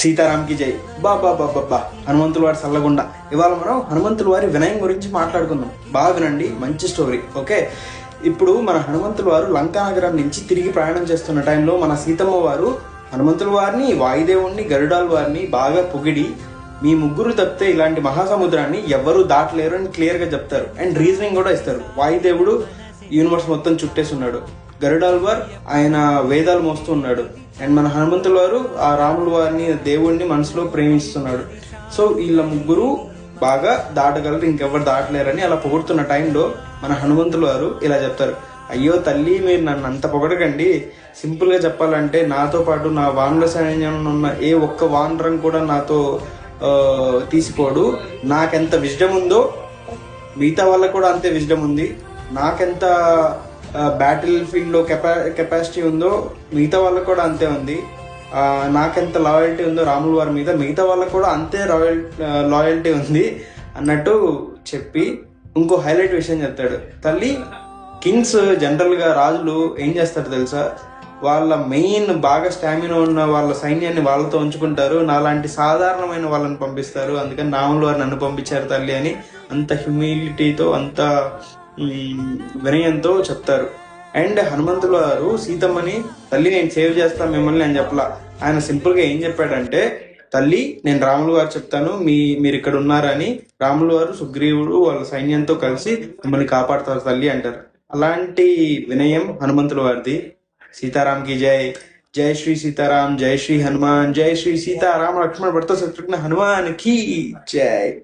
సీతారాంకి జై. బా బా బా బా బా. హనుమంతుల వారి చల్లగుండ ఇవాళ మనం హనుమంతుల వారి వినయం గురించి మాట్లాడుకుందాం. బాగా వినండి మంచి స్టోరీ ఓకే? ఇప్పుడు మన హనుమంతుల వారు లంకా నగరం నుంచి తిరిగి ప్రయాణం చేస్తున్న టైంలో మన సీతమ్మ వారు హనుమంతుల వారిని వాయుదేవుణ్ణి గరుడాల వారిని బాగా పొగిడి మీ ముగ్గురు తప్పితే ఇలాంటి మహాసముద్రాన్ని ఎవ్వరూ దాటలేరు అని క్లియర్గా చెప్తారు. అండ్ రీజనింగ్ కూడా ఇస్తారు. వాయుదేవుడు యూనివర్స్ మొత్తం చుట్టేసి ఉన్నాడు గరుడాల్వార్ ఆయన వేదాలు మోస్తూ ఉన్నాడు అండ్ మన హనుమంతుల వారు ఆ రాముల వారిని దేవుణ్ణి మనసులో ప్రేమిస్తున్నాడు. సో వీళ్ళ ముగ్గురు బాగా దాటగలరు ఇంకెవ్వరు దాటలేరని అలా పొగుడుతున్న టైంలో మన హనుమంతుల వారు ఇలా చెప్తారు. అయ్యో తల్లి మీరు నన్ను అంత పొగడకండి. సింపుల్గా చెప్పాలంటే నాతో పాటు నా వానర సైన్యంలో ఉన్న ఏ ఒక్క వానరం కూడా నాతో తీసిపోడు. నాకెంత విజ్డమ్ ఉందో మిగతా వాళ్ళకు కూడా అంతే విజ్డమ్ ఉంది నాకెంత బ్యాటిల్ ఫీల్డ్లో కెపా కెపాసిటీ ఉందో మిగతా వాళ్ళకు కూడా అంతే ఉంది. నాకెంత లాయల్టీ ఉందో రాముల వారి మీద మిగతా వాళ్ళకు కూడా అంతే రాయల్ లాయల్టీ ఉంది అన్నట్టు చెప్పి ఇంకో హైలైట్ విషయం చెప్తాడు. తల్లి కింగ్స్ జనరల్గా రాజులు ఏం చేస్తారు తెలుసా? వాళ్ళ మెయిన్ బాగా స్టామినా ఉన్న వాళ్ళ సైన్యాన్ని వాళ్ళతో ఉంచుకుంటారు. నాలాంటి సాధారణమైన వాళ్ళని పంపిస్తారు. అందుకని రాముల వారు నన్ను పంపించారు తల్లి అని అంత హ్యూమిలిటీతో అంత వినయంతో చెప్తారు. అండ్ హనుమంతుల గారు సీతమ్మని తల్లి నేను సేవ్ చేస్తాను మిమ్మల్ని అని చెప్పలా. ఆయన సింపుల్గా ఏం చెప్పాడంటే తల్లి నేను రాములు గారు చెప్తాను మీ మీరు ఇక్కడ ఉన్నారని రాములు వారు సుగ్రీవుడు వాళ్ళ సైన్యంతో కలిసి మిమ్మల్ని కాపాడుతారు తల్లి అంటారు. అలాంటి వినయం హనుమంతుల వారిది సీతారాం కి జై. జై శ్రీ సీతారాం జై శ్రీ హనుమాన్ జై శ్రీ సీతారాం లక్ష్మణ భర్త శత్రుఘ్న హనుమాన్కి జై.